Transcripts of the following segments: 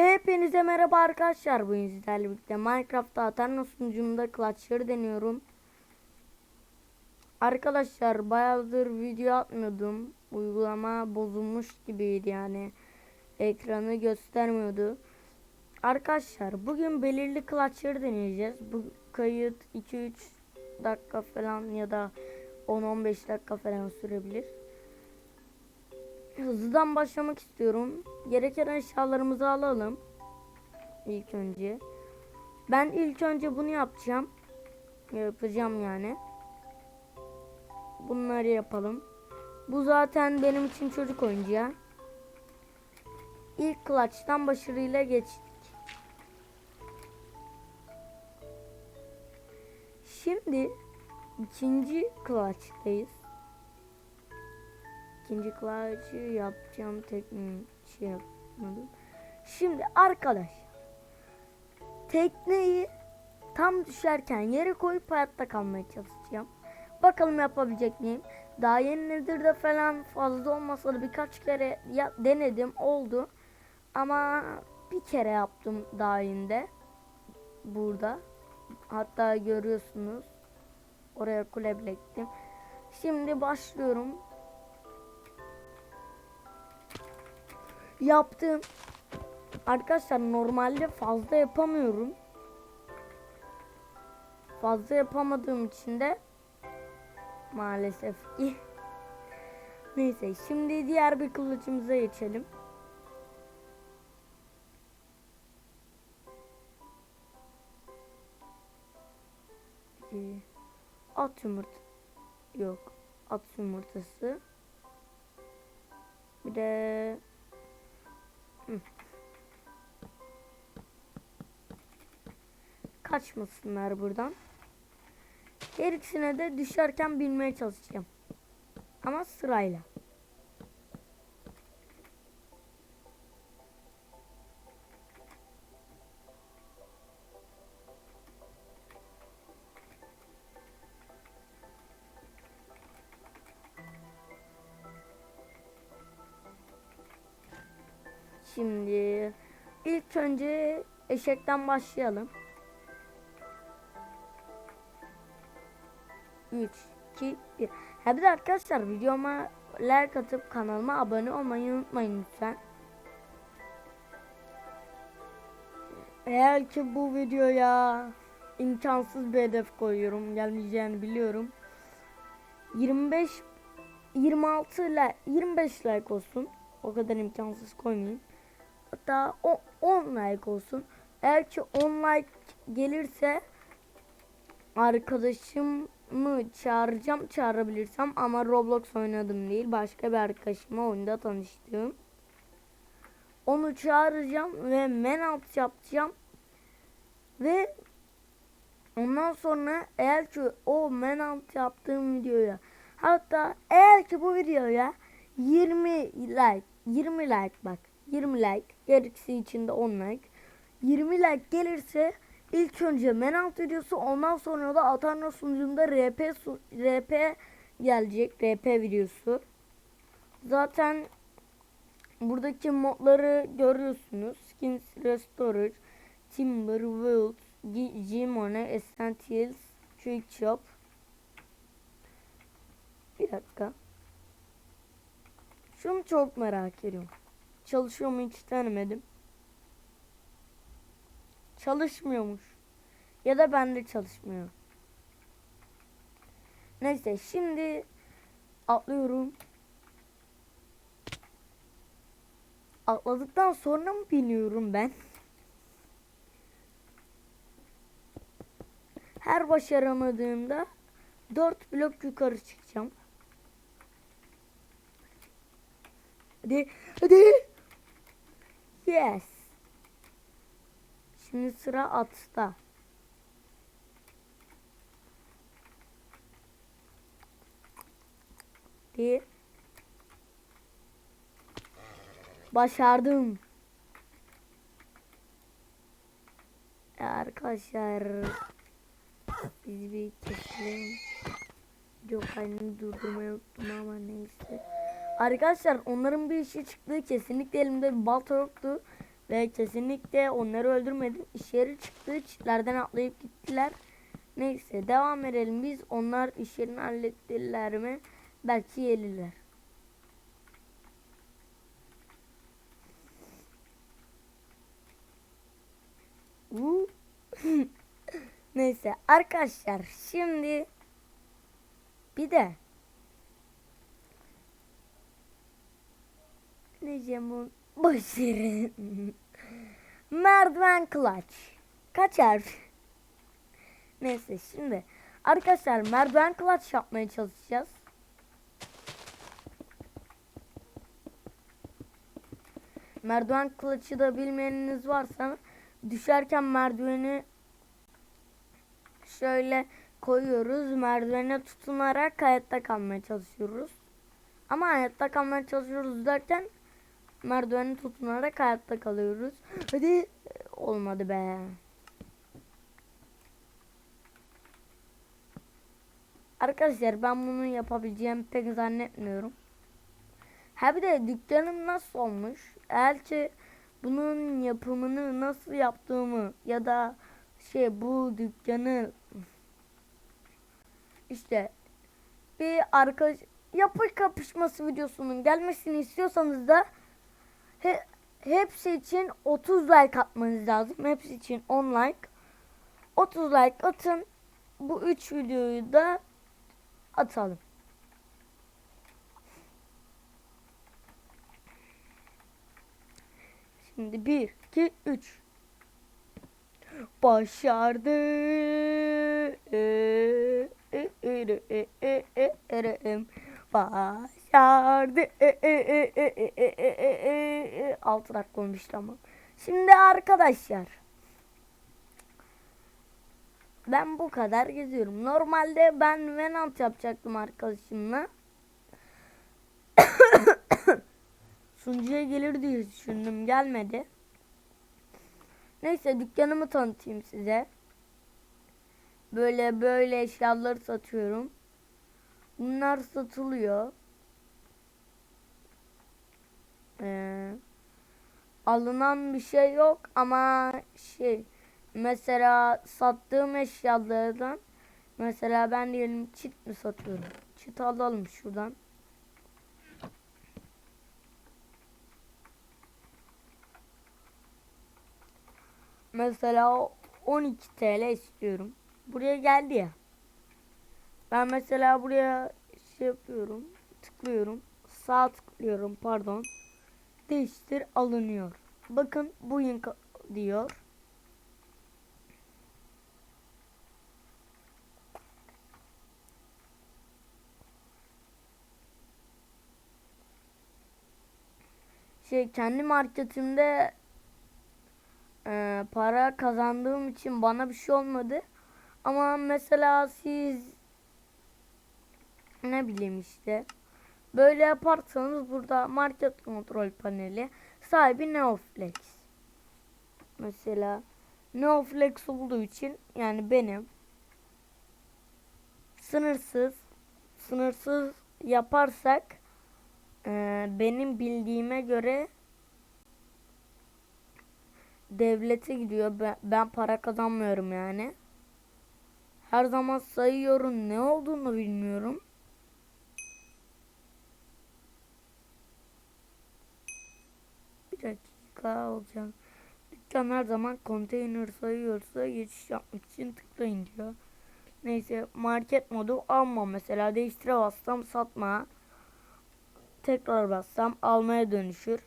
Hepinize merhaba arkadaşlar. Bugün sizlerle birlikte Minecraft'ta Aterno sunucumda Clutch'ları deniyorum. Arkadaşlar bayağıdır video atmıyordum. Uygulama bozulmuş gibiydi yani. Ekranı göstermiyordu. Arkadaşlar bugün belirli clutch'ları deneyeceğiz. Bu kayıt 2-3 dakika falan ya da 10-15 dakika falan sürebilir. Hızlıdan başlamak istiyorum. Gereken eşyalarımızı alalım. İlk önce. Ben ilk önce bunu yapacağım. Yapacağım yani. Bunları yapalım. Bu zaten benim için çocuk oyuncağı. İlk clutch'tan başarıyla geçtik. Şimdi ikinci clutch'tayız. İkinci clutch'ı yapacağım tekniği şey yapmadım. Şimdi arkadaş tekneyi tam düşerken yere koyup hayatta kalmaya çalışacağım. Bakalım yapabilecek miyim? Daha yeni nedir de falan fazla olmasa da birkaç kere ya, denedim oldu. Ama bir kere yaptım daha yeni Burada. Hatta görüyorsunuz. Oraya kule bile gittim. Şimdi başlıyorum. Yaptım. Arkadaşlar normalde fazla yapamıyorum. Fazla yapamadığım için de maalesef. Neyse şimdi diğer bir kılıcımıza geçelim. Ee, At yumurta yok. At yumurtası. Bir de Kaçmasınlar buradan. Her ikisine de düşerken bilmeye çalışacağım. Ama sırayla. Önce eşekten başlayalım. 3, 2, 1. Ha bir de arkadaşlar videoma like atıp kanalıma abone olmayı unutmayın lütfen. Eğer ki bu videoya imkansız bir hedef koyuyorum gelmeyeceğini biliyorum. 25 26 like 25 like olsun. O kadar imkansız koymayayım. Hatta o 10 like olsun. Eğer ki 10 like gelirse arkadaşımı çağıracağım çağırabilirsem ama Roblox oynadım değil başka bir arkadaşıma oyunda tanıştım. Onu çağıracağım ve menalt yapacağım. Ve ondan sonra eğer ki o menalt yaptığım videoya hatta eğer ki bu videoya 20 like 20 like bak 20 like gerisi içinde 10 like 20 like gelirse ilk önce menalt videosu ondan sonra da Atarno sunucunda RP RP gelecek RP videosu. Zaten buradaki modları görüyorsunuz. Skins Restorer, Timber, World, G- Gmone, Essentials, Trick Shop. Bir dakika. Şunu çok merak ediyorum. Çalışıyor mu hiç denemedim. Çalışmıyormuş. Ya da bende çalışmıyor. Neyse şimdi atlıyorum. Atladıktan sonra mı biniyorum ben? Her başaramadığımda 4 blok yukarı çıkacağım. Hadi. Hadi. Yes. Şimdi sıra atta. Hadi. Başardım. Arkadaşlar biz bir keselim. Yok halini durdurmayı unuttum ama neyse. Arkadaşlar onların bir işi çıktı. Kesinlikle elimde bir balta yoktu. Ve kesinlikle onları öldürmedim. İş yeri çıktı. Çitlerden atlayıp gittiler. Neyse devam edelim biz. Onlar iş yerini hallettiler mi? Belki gelirler. Uuu. Neyse arkadaşlar şimdi bir de ne diyeceğim bu boş. Merdiven clutch. Kaç harf? Neyse şimdi arkadaşlar merdiven clutch yapmaya çalışacağız. Merdiven clutch'ı da bilmeyeniniz varsa düşerken merdiveni şöyle koyuyoruz. Merdivene tutunarak hayatta kalmaya çalışıyoruz. Ama hayatta kalmaya çalışıyoruz derken merdiveni tutunarak hayatta kalıyoruz. Hadi olmadı be. Arkadaşlar ben bunu yapabileceğimi pek zannetmiyorum. Ha bir de dükkanım nasıl olmuş? Eğer ki bunun yapımını nasıl yaptığımı ya da şey bu dükkanı işte bir arkadaş yapı kapışması videosunun gelmesini istiyorsanız da he, hepsi için 30 like atmanız lazım. Hepsi için 10 like. 30 like atın. Bu 3 videoyu da atalım. Şimdi 1 2 3 Başardı. Başardı. Altı dakika olmuştu ama. Şimdi arkadaşlar. Ben bu kadar geziyorum. Normalde ben Venant yapacaktım arkadaşımla. Sunucuya gelir diye düşündüm. Gelmedi. Neyse dükkanımı tanıtayım size. Böyle böyle eşyaları satıyorum. Bunlar satılıyor. Ee, alınan bir şey yok ama şey mesela sattığım eşyalardan mesela ben diyelim çit mi satıyorum? Çit alalım şuradan. Mesela 12 TL istiyorum. Buraya geldi ya. Ben mesela buraya şey yapıyorum. Tıklıyorum. Sağ tıklıyorum pardon. Değiştir alınıyor. Bakın bu link diyor. Şey kendi marketimde e, para kazandığım için bana bir şey olmadı. Ama mesela siz ne bileyim işte böyle yaparsanız burada market kontrol paneli sahibi Neoflex. Mesela Neoflex olduğu için yani benim sınırsız sınırsız yaparsak e, benim bildiğime göre devlete gidiyor. Ben, ben para kazanmıyorum yani. Her zaman sayıyorum. Ne olduğunu bilmiyorum. Bir dakika alacağım. Dükkan her zaman konteyner sayıyorsa geçiş yapmak için tıklayın diyor. Neyse market modu alma mesela değiştire bassam satma. Tekrar bassam almaya dönüşür.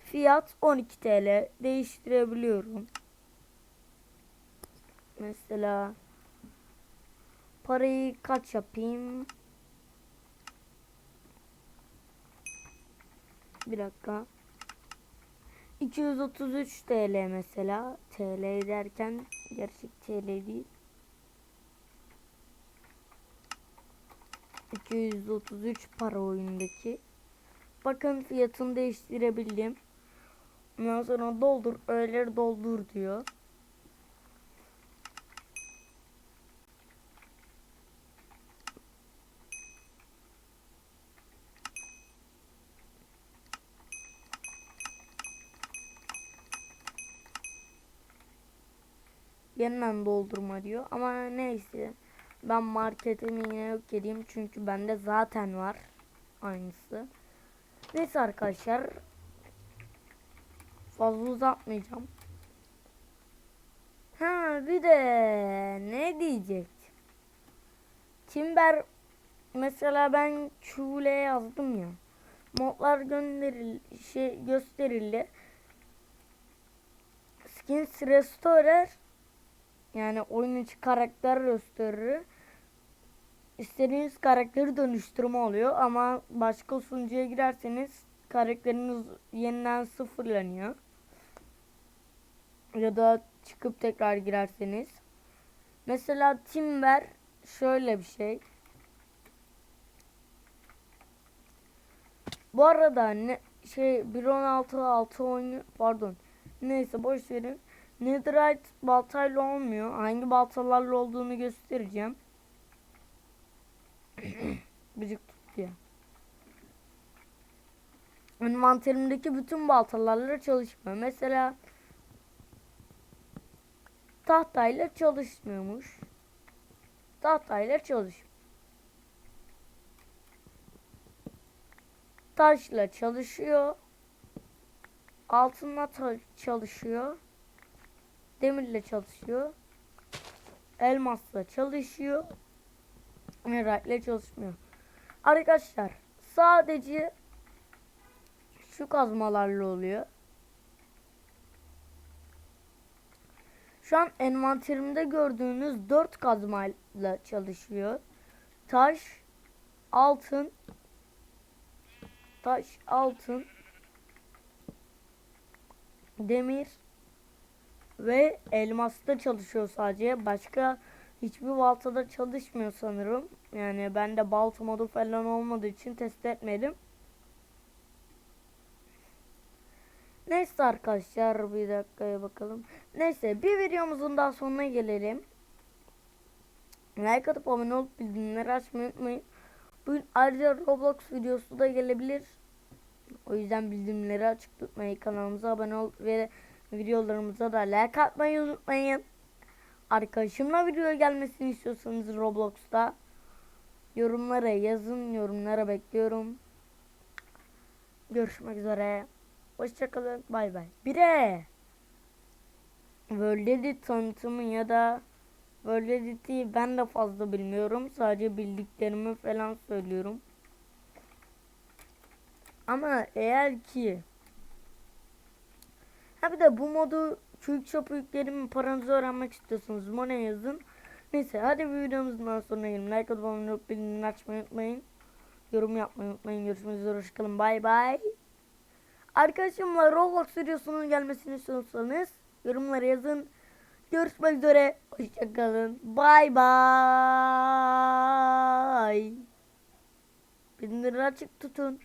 Fiyat 12 TL. Değiştirebiliyorum. Mesela parayı kaç yapayım? Bir dakika. 233 TL mesela. TL derken gerçek TL değil. 233 para oyundaki. Bakın fiyatını değiştirebildim. Ondan sonra doldur, öğeleri doldur diyor. Yeniden doldurma diyor. Ama neyse. Ben marketimi yine yok edeyim. Çünkü bende zaten var. Aynısı. Neyse arkadaşlar. Fazla uzatmayacağım. Ha bir de ne diyecek? Timber mesela ben Çuğle yazdım ya. Modlar gönderil şey gösterildi. Skins Restorer yani oyun içi karakter gösterir. İstediğiniz karakteri dönüştürme oluyor ama başka sunucuya girerseniz karakteriniz yeniden sıfırlanıyor. Ya da çıkıp tekrar girerseniz. Mesela Timber şöyle bir şey. Bu arada ne şey 1.16 6 oyunu pardon. Neyse boş verin. Netherite baltayla olmuyor. Hangi baltalarla olduğunu göstereceğim. Gıcık tuttu ya. Envanterimdeki bütün baltalarla çalışmıyor. Mesela tahtayla çalışmıyormuş. Tahtayla çalışıyor. Taşla çalışıyor. Altınla çalışıyor. Demirle çalışıyor. Elmasla çalışıyor. Emerald'le çalışmıyor. Arkadaşlar sadece şu kazmalarla oluyor. Şu an envanterimde gördüğünüz 4 kazmayla çalışıyor. Taş, altın, taş, altın, demir ve elmasta çalışıyor sadece. Başka hiçbir baltada çalışmıyor sanırım. Yani bende balta modu falan olmadığı için test etmedim. Neyse arkadaşlar bir dakikaya bakalım. Neyse bir videomuzun daha sonuna gelelim. Like atıp abone olup bildirimleri açmayı unutmayın. Bugün ayrıca Roblox videosu da gelebilir. O yüzden bildirimleri açık tutmayı, kanalımıza abone ol ve videolarımıza da like atmayı unutmayın. Arkadaşımla video gelmesini istiyorsanız Roblox'ta yorumlara yazın. Yorumlara bekliyorum. Görüşmek üzere. Hoşçakalın. Bay bay. Bir de World Edit tanıtımı ya da World Edit'i ben de fazla bilmiyorum. Sadece bildiklerimi falan söylüyorum. Ama eğer ki Ha bir de bu modu Quick Shop yüklerim paranızı öğrenmek istiyorsanız Mone yazın. Neyse hadi bir videomuzun daha sonuna gelin. Like atıp abone olup açmayı unutmayın. Yorum yapmayı unutmayın. Görüşmek üzere. Hoşçakalın. Bay bay. Arkadaşımla Roblox videosunun gelmesini istiyorsanız yorumlara yazın. Görüşmek üzere. Hoşçakalın. Bay bay. Bildirimleri açık tutun.